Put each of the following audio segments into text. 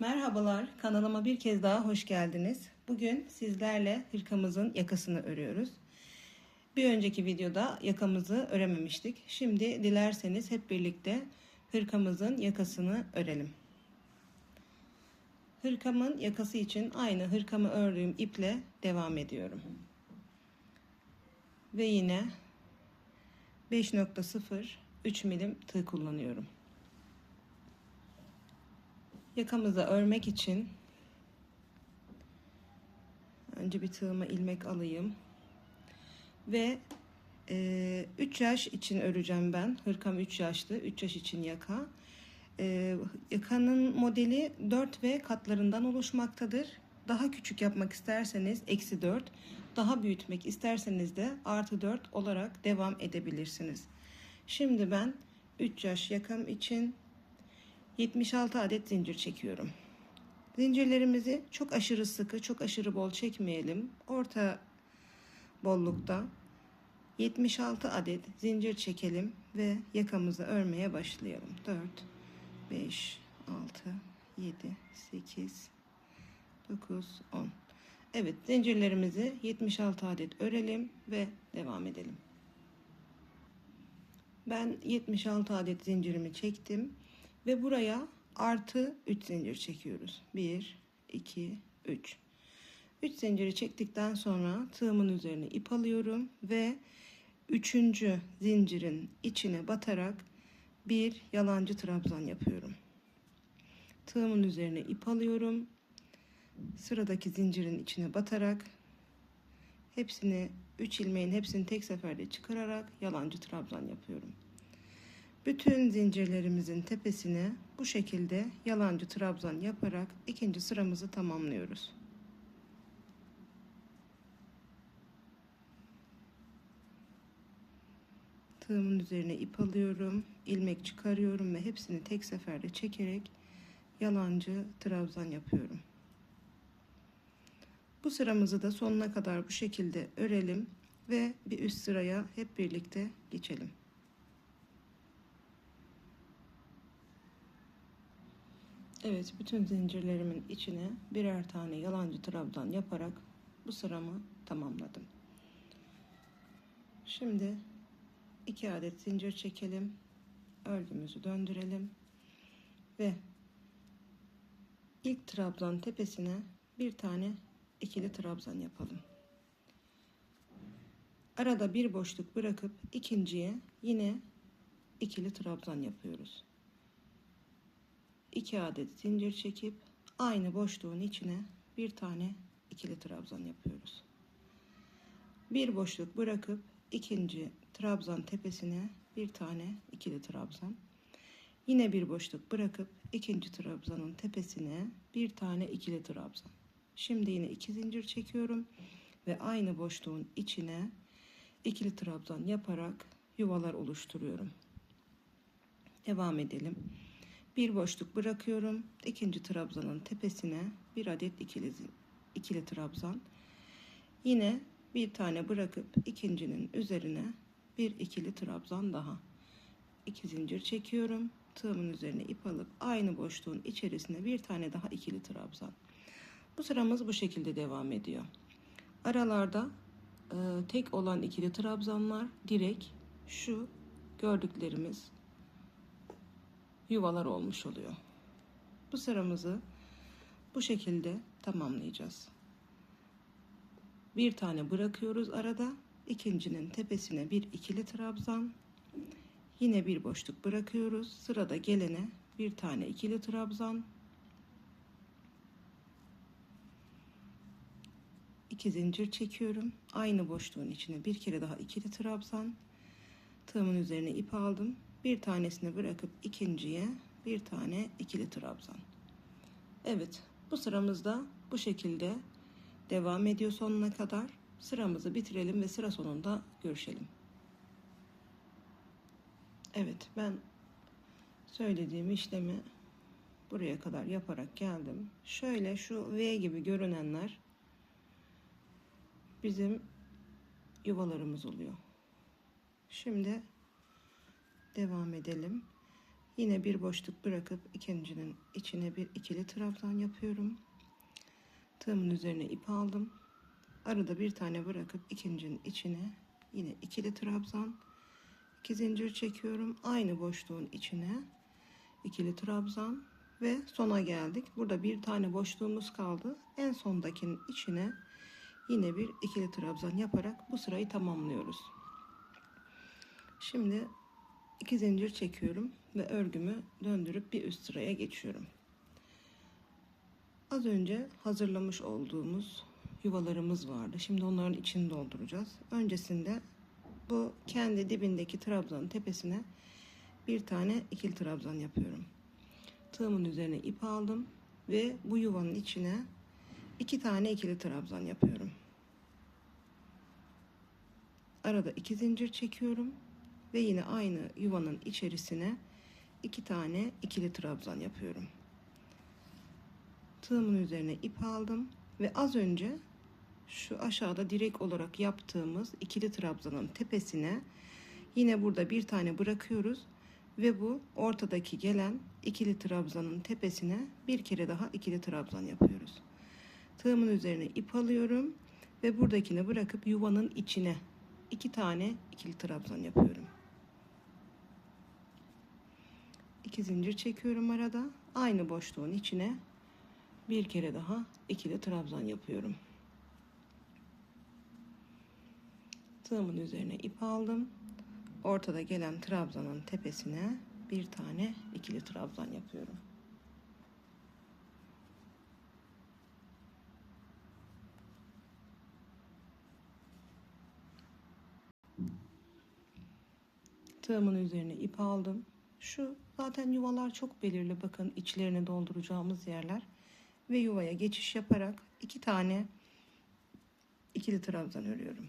Merhabalar, kanalıma bir kez daha hoş geldiniz. Bugün sizlerle hırkamızın yakasını örüyoruz. Bir önceki videoda yakamızı örememiştik. Şimdi dilerseniz hep birlikte hırkamızın yakasını örelim. Hırkamın yakası için aynı hırkamı ördüğüm iple devam ediyorum. Ve yine 5.0 3 milim tığ kullanıyorum. Yakamızı örmek için önce bir tığıma ilmek alayım. Ve 3 yaş için öreceğim ben. Hırkam 3 yaşlı 3 yaş için yaka. E, yakanın modeli 4 ve katlarından oluşmaktadır. Daha küçük yapmak isterseniz eksi 4 daha büyütmek isterseniz de artı 4 olarak devam edebilirsiniz. Şimdi ben 3 yaş yakam için 76 adet zincir çekiyorum. Zincirlerimizi çok aşırı sıkı, çok aşırı bol çekmeyelim. Orta bollukta 76 adet zincir çekelim ve yakamızı örmeye başlayalım. 4 5 6 7 8 9 10 Evet zincirlerimizi 76 adet örelim ve devam edelim. Ben 76 adet zincirimi çektim. Ve buraya artı 3 zincir çekiyoruz. 1, 2, 3. 3 zinciri çektikten sonra tığımın üzerine ip alıyorum ve 3. zincirin içine batarak bir yalancı trabzan yapıyorum. Tığımın üzerine ip alıyorum. Sıradaki zincirin içine batarak hepsini 3 ilmeğin hepsini tek seferde çıkararak yalancı trabzan yapıyorum. Bütün zincirlerimizin tepesine bu şekilde yalancı trabzan yaparak ikinci sıramızı tamamlıyoruz. Tığımın üzerine ip alıyorum, ilmek çıkarıyorum ve hepsini tek seferde çekerek yalancı trabzan yapıyorum. Bu sıramızı da sonuna kadar bu şekilde örelim ve bir üst sıraya hep birlikte geçelim. Evet, bütün zincirlerimin içine birer tane yalancı trabzan yaparak bu sıramı tamamladım. Şimdi iki adet zincir çekelim. Örgümüzü döndürelim. Ve ilk trabzan tepesine bir tane ikili trabzan yapalım. Arada bir boşluk bırakıp ikinciye yine ikili trabzan yapıyoruz. 2 adet zincir çekip aynı boşluğun içine bir tane ikili trabzan yapıyoruz. Bir boşluk bırakıp ikinci trabzan tepesine bir tane ikili trabzan. Yine bir boşluk bırakıp ikinci trabzanın tepesine bir tane ikili trabzan. Şimdi yine iki zincir çekiyorum ve aynı boşluğun içine ikili trabzan yaparak yuvalar oluşturuyorum. Devam edelim bir boşluk bırakıyorum. İkinci trabzanın tepesine bir adet ikili, ikili trabzan. Yine bir tane bırakıp ikincinin üzerine bir ikili trabzan daha. İki zincir çekiyorum. Tığımın üzerine ip alıp aynı boşluğun içerisine bir tane daha ikili trabzan. Bu sıramız bu şekilde devam ediyor. Aralarda e, tek olan ikili trabzanlar direkt şu gördüklerimiz yuvalar olmuş oluyor. Bu sıramızı bu şekilde tamamlayacağız. Bir tane bırakıyoruz arada. ikincinin tepesine bir ikili trabzan. Yine bir boşluk bırakıyoruz. Sırada gelene bir tane ikili trabzan. iki zincir çekiyorum. Aynı boşluğun içine bir kere daha ikili trabzan. Tığımın üzerine ip aldım bir tanesini bırakıp ikinciye bir tane ikili trabzan. Evet bu sıramızda bu şekilde devam ediyor sonuna kadar. Sıramızı bitirelim ve sıra sonunda görüşelim. Evet ben söylediğim işlemi buraya kadar yaparak geldim. Şöyle şu V gibi görünenler bizim yuvalarımız oluyor. Şimdi devam edelim. Yine bir boşluk bırakıp ikincinin içine bir ikili trabzan yapıyorum. Tığımın üzerine ip aldım. Arada bir tane bırakıp ikincinin içine yine ikili trabzan. iki zincir çekiyorum. Aynı boşluğun içine ikili trabzan ve sona geldik. Burada bir tane boşluğumuz kaldı. En sondakinin içine yine bir ikili trabzan yaparak bu sırayı tamamlıyoruz. Şimdi iki zincir çekiyorum ve örgümü döndürüp bir üst sıraya geçiyorum. Az önce hazırlamış olduğumuz yuvalarımız vardı. Şimdi onların içini dolduracağız. Öncesinde bu kendi dibindeki trabzanın tepesine bir tane ikili trabzan yapıyorum. Tığımın üzerine ip aldım ve bu yuvanın içine iki tane ikili trabzan yapıyorum. Arada iki zincir çekiyorum ve yine aynı yuvanın içerisine iki tane ikili trabzan yapıyorum. Tığımın üzerine ip aldım ve az önce şu aşağıda direk olarak yaptığımız ikili trabzanın tepesine yine burada bir tane bırakıyoruz ve bu ortadaki gelen ikili trabzanın tepesine bir kere daha ikili trabzan yapıyoruz. Tığımın üzerine ip alıyorum ve buradakini bırakıp yuvanın içine iki tane ikili trabzan yapıyorum. İki zincir çekiyorum arada. Aynı boşluğun içine bir kere daha ikili trabzan yapıyorum. Tığımın üzerine ip aldım. Ortada gelen trabzanın tepesine bir tane ikili trabzan yapıyorum. Tığımın üzerine ip aldım. Şu zaten yuvalar çok belirli. Bakın içlerini dolduracağımız yerler. Ve yuvaya geçiş yaparak iki tane ikili trabzan örüyorum.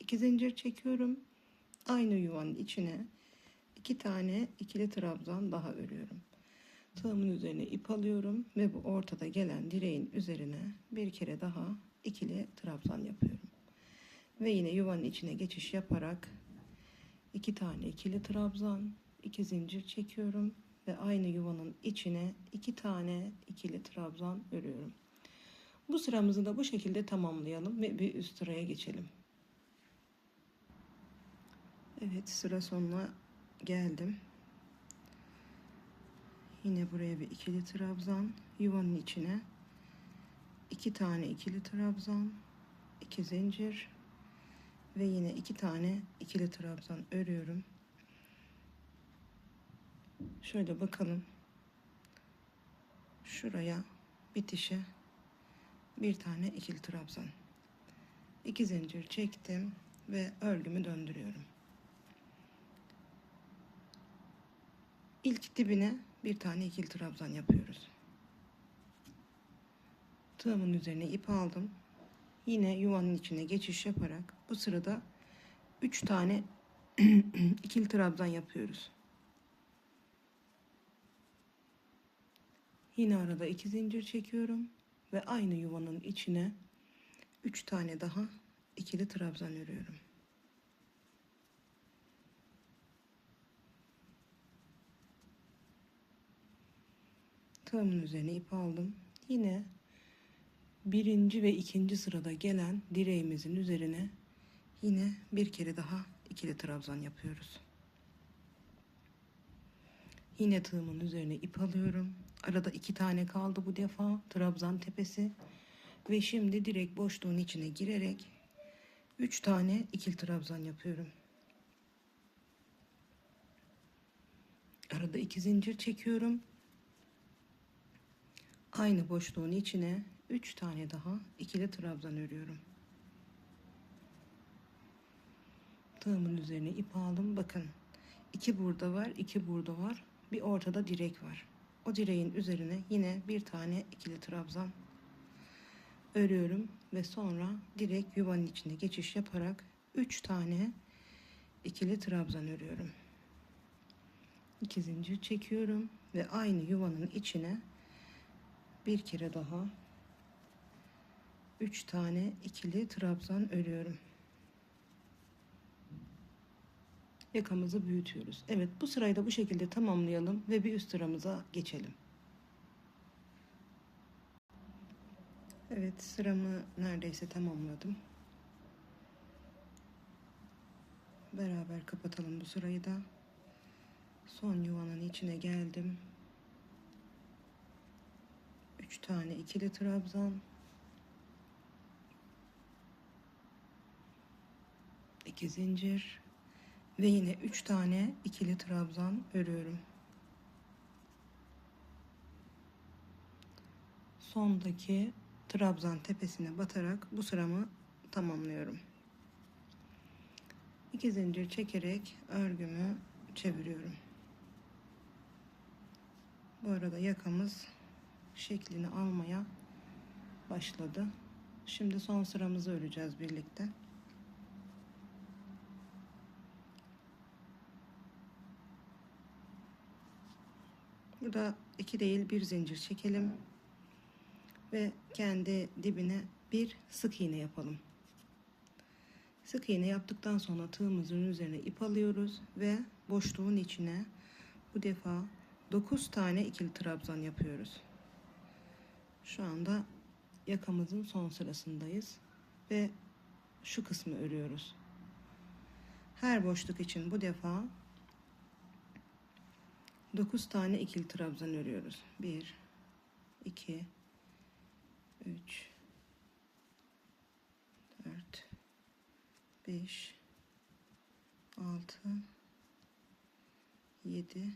İki zincir çekiyorum. Aynı yuvanın içine iki tane ikili trabzan daha örüyorum. Tığımın üzerine ip alıyorum ve bu ortada gelen direğin üzerine bir kere daha ikili trabzan yapıyorum. Ve yine yuvanın içine geçiş yaparak iki tane ikili trabzan, iki zincir çekiyorum ve aynı yuvanın içine iki tane ikili trabzan örüyorum. Bu sıramızı da bu şekilde tamamlayalım ve bir üst sıraya geçelim. Evet sıra sonuna geldim. Yine buraya bir ikili trabzan yuvanın içine iki tane ikili trabzan iki zincir ve yine iki tane ikili trabzan örüyorum. Şöyle bakalım. Şuraya bitişe bir tane ikili trabzan. iki zincir çektim ve örgümü döndürüyorum. İlk dibine bir tane ikili trabzan yapıyoruz. Tığımın üzerine ip aldım. Yine yuvanın içine geçiş yaparak bu sırada 3 tane ikili trabzan yapıyoruz. Yine arada iki zincir çekiyorum ve aynı yuvanın içine 3 tane daha ikili trabzan örüyorum. Tığımın üzerine ip aldım. Yine birinci ve ikinci sırada gelen direğimizin üzerine yine bir kere daha ikili trabzan yapıyoruz. Yine tığımın üzerine ip alıyorum. Arada iki tane kaldı bu defa trabzan tepesi. Ve şimdi direkt boşluğun içine girerek üç tane ikili trabzan yapıyorum. Arada iki zincir çekiyorum. Aynı boşluğun içine 3 tane daha ikili trabzan örüyorum. Tığımın üzerine ip aldım. Bakın iki burada var, iki burada var. Bir ortada direk var. O direğin üzerine yine bir tane ikili trabzan örüyorum ve sonra direkt yuvanın içine geçiş yaparak 3 tane ikili trabzan örüyorum. 2 zincir çekiyorum ve aynı yuvanın içine bir kere daha üç tane ikili trabzan örüyorum. Yakamızı büyütüyoruz. Evet bu sırayı da bu şekilde tamamlayalım ve bir üst sıramıza geçelim. Evet sıramı neredeyse tamamladım. Beraber kapatalım bu sırayı da. Son yuvanın içine geldim. 3 tane ikili trabzan. 2 zincir ve yine 3 tane ikili trabzan örüyorum. Sondaki trabzan tepesine batarak bu sıramı tamamlıyorum. 2 zincir çekerek örgümü çeviriyorum. Bu arada yakamız şeklini almaya başladı. Şimdi son sıramızı öreceğiz birlikte. Burada iki değil bir zincir çekelim ve kendi dibine bir sık iğne yapalım. Sık iğne yaptıktan sonra tığımızın üzerine ip alıyoruz ve boşluğun içine bu defa 9 tane ikili trabzan yapıyoruz. Şu anda yakamızın son sırasındayız ve şu kısmı örüyoruz. Her boşluk için bu defa 9 tane ikili trabzan örüyoruz. 1 2 3 4 5 6 7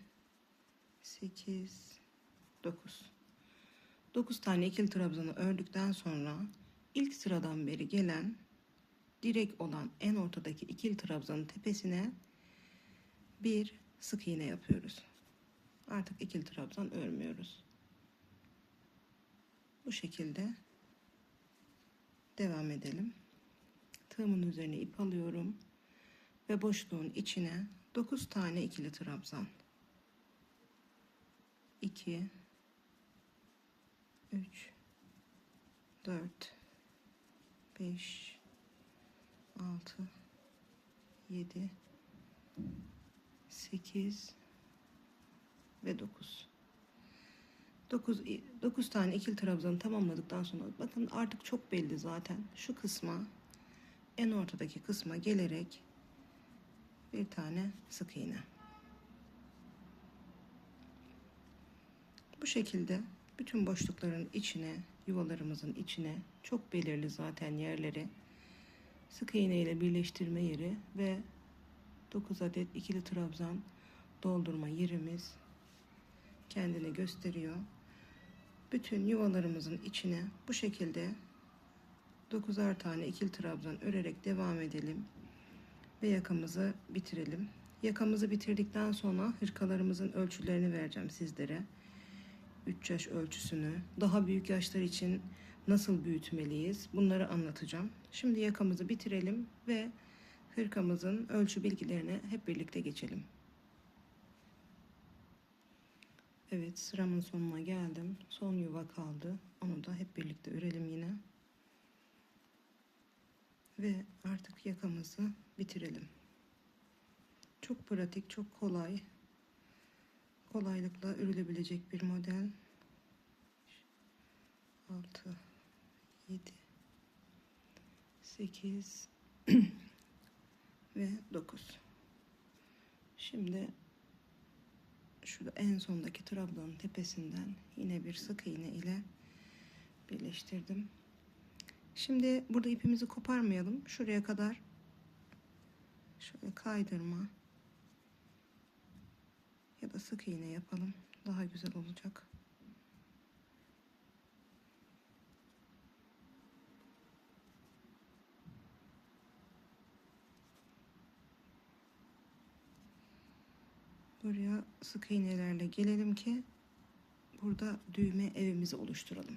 8 9 9 tane ikili trabzanı ördükten sonra ilk sıradan beri gelen direk olan en ortadaki ikili trabzanın tepesine bir sık iğne yapıyoruz. Artık ikili trabzan örmüyoruz. Bu şekilde devam edelim. Tığımın üzerine ip alıyorum ve boşluğun içine 9 tane ikili trabzan. 2 3 4 5 6 7 8 ve 9 9 9 tane ikili trabzanı tamamladıktan sonra bakın artık çok belli zaten. Şu kısma en ortadaki kısma gelerek bir tane sık iğne. Bu şekilde bütün boşlukların içine yuvalarımızın içine çok belirli zaten yerleri sık iğne ile birleştirme yeri ve 9 adet ikili trabzan doldurma yerimiz kendini gösteriyor. Bütün yuvalarımızın içine bu şekilde 9'ar tane ikili trabzan örerek devam edelim ve yakamızı bitirelim. Yakamızı bitirdikten sonra hırkalarımızın ölçülerini vereceğim sizlere. 3 yaş ölçüsünü, daha büyük yaşlar için nasıl büyütmeliyiz bunları anlatacağım. Şimdi yakamızı bitirelim ve hırkamızın ölçü bilgilerine hep birlikte geçelim. Evet sıramın sonuna geldim. Son yuva kaldı. Onu da hep birlikte örelim yine. Ve artık yakamızı bitirelim. Çok pratik, çok kolay. Kolaylıkla örülebilecek bir model. 6 7 8 ve 9. Şimdi şurada en sondaki trabzanın tepesinden yine bir sık iğne ile birleştirdim. Şimdi burada ipimizi koparmayalım. Şuraya kadar şöyle kaydırma ya da sık iğne yapalım. Daha güzel olacak. Buraya sık iğnelerle gelelim ki burada düğme evimizi oluşturalım.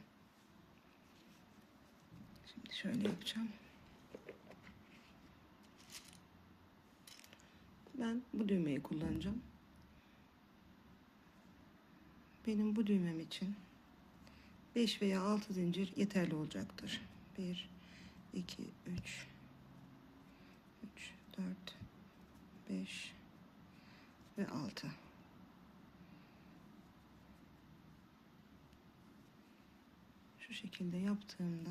Şimdi şöyle yapacağım. Ben bu düğmeyi kullanacağım. Benim bu düğmem için 5 veya 6 zincir yeterli olacaktır. 1 2 3 3 4 5 ve 6. Şu şekilde yaptığımda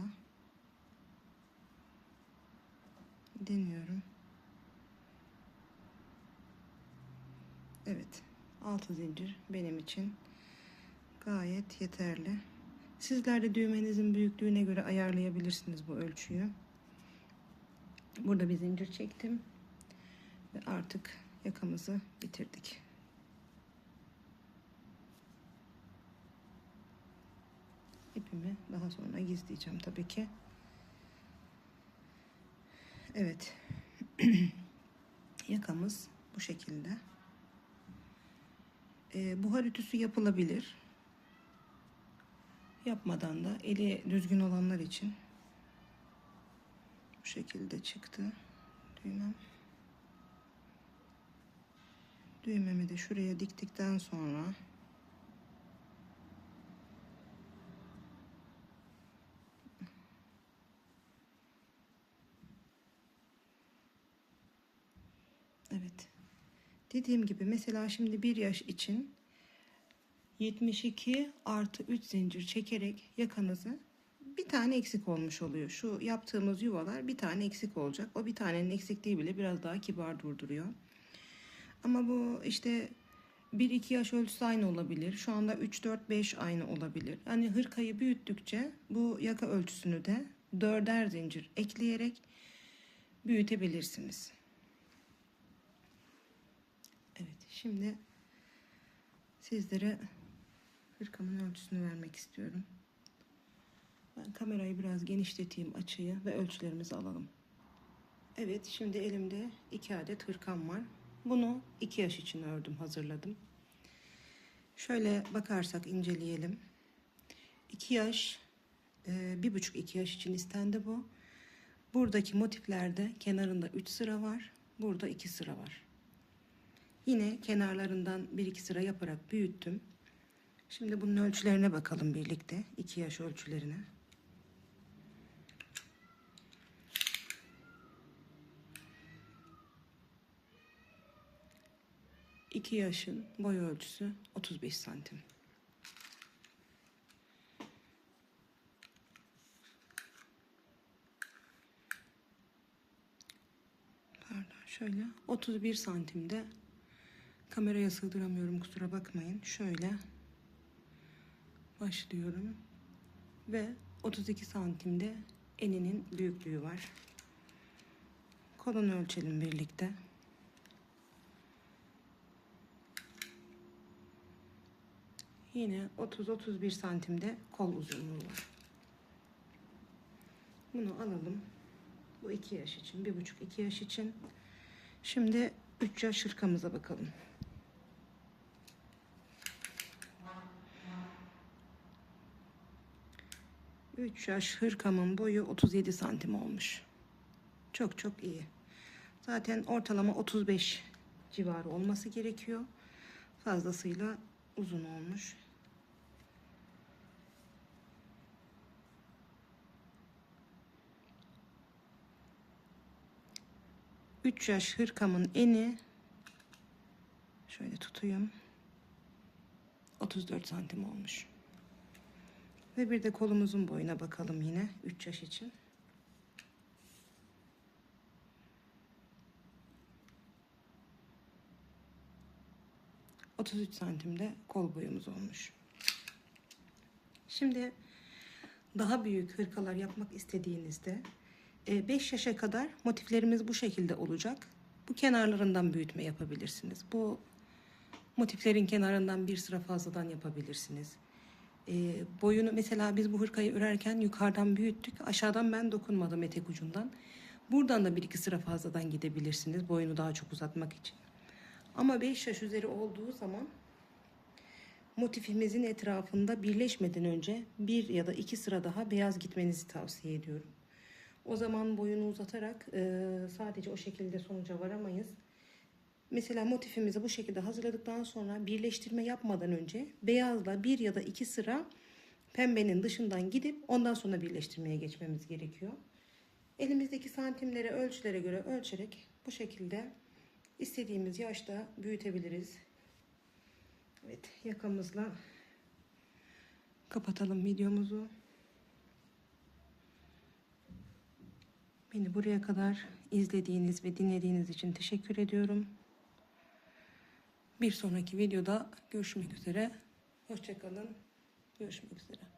deniyorum. Evet. 6 zincir benim için gayet yeterli. Sizler de düğmenizin büyüklüğüne göre ayarlayabilirsiniz bu ölçüyü. Burada bir zincir çektim ve artık yakamızı bitirdik. İpimi daha sonra gizleyeceğim tabii ki. Evet. Yakamız bu şekilde. Ee, buhar ütüsü yapılabilir. Yapmadan da eli düzgün olanlar için bu şekilde çıktı düğmem. Düğmemi de şuraya diktikten sonra Evet. Dediğim gibi mesela şimdi bir yaş için 72 artı 3 zincir çekerek yakanızı bir tane eksik olmuş oluyor. Şu yaptığımız yuvalar bir tane eksik olacak. O bir tanenin eksikliği bile biraz daha kibar durduruyor. Ama bu işte 1-2 yaş ölçüsü aynı olabilir. Şu anda 3-4-5 aynı olabilir. Hani hırkayı büyüttükçe bu yaka ölçüsünü de dörder zincir ekleyerek büyütebilirsiniz. Evet şimdi sizlere hırkamın ölçüsünü vermek istiyorum. Ben kamerayı biraz genişleteyim açıyı ve ölçülerimizi alalım. Evet şimdi elimde iki adet hırkam var. Bunu iki yaş için ördüm hazırladım. Şöyle bakarsak inceleyelim. 2 yaş, e, bir buçuk iki yaş için istendi bu. Buradaki motiflerde kenarında 3 sıra var. Burada 2 sıra var. Yine kenarlarından 1-2 sıra yaparak büyüttüm. Şimdi bunun ölçülerine bakalım birlikte. 2 yaş ölçülerine. İki yaşın boy ölçüsü 35 santim. Pardon şöyle 31 santimde kameraya sığdıramıyorum kusura bakmayın. Şöyle başlıyorum ve 32 santimde eninin büyüklüğü var. Kolunu ölçelim birlikte. Yine 30-31 santimde kol uzunluğu var. Bunu alalım. Bu 2 yaş için, 1,5-2 yaş için. Şimdi 3 yaş hırkamıza bakalım. Üç yaş hırkamın boyu 37 santim olmuş. Çok çok iyi. Zaten ortalama 35 civarı olması gerekiyor. Fazlasıyla uzun olmuş. Üç yaş hırkamın eni şöyle tutayım. 34 santim olmuş. Ve bir de kolumuzun boyuna bakalım yine 3 yaş için. ...33 santimde kol boyumuz olmuş. Şimdi daha büyük hırkalar yapmak istediğinizde 5 yaşa kadar motiflerimiz bu şekilde olacak. Bu kenarlarından büyütme yapabilirsiniz. Bu motiflerin kenarından bir sıra fazladan yapabilirsiniz. E, boyunu mesela biz bu hırkayı örerken yukarıdan büyüttük. Aşağıdan ben dokunmadım etek ucundan. Buradan da bir iki sıra fazladan gidebilirsiniz boyunu daha çok uzatmak için. Ama 5 yaş üzeri olduğu zaman motifimizin etrafında birleşmeden önce bir ya da iki sıra daha beyaz gitmenizi tavsiye ediyorum. O zaman boyunu uzatarak e, sadece o şekilde sonuca varamayız. Mesela motifimizi bu şekilde hazırladıktan sonra birleştirme yapmadan önce beyazla bir ya da iki sıra pembenin dışından gidip ondan sonra birleştirmeye geçmemiz gerekiyor. Elimizdeki santimlere, ölçülere göre ölçerek bu şekilde istediğimiz yaşta büyütebiliriz. Evet yakamızla kapatalım videomuzu. Beni buraya kadar izlediğiniz ve dinlediğiniz için teşekkür ediyorum. Bir sonraki videoda görüşmek üzere. Hoşçakalın. Görüşmek üzere.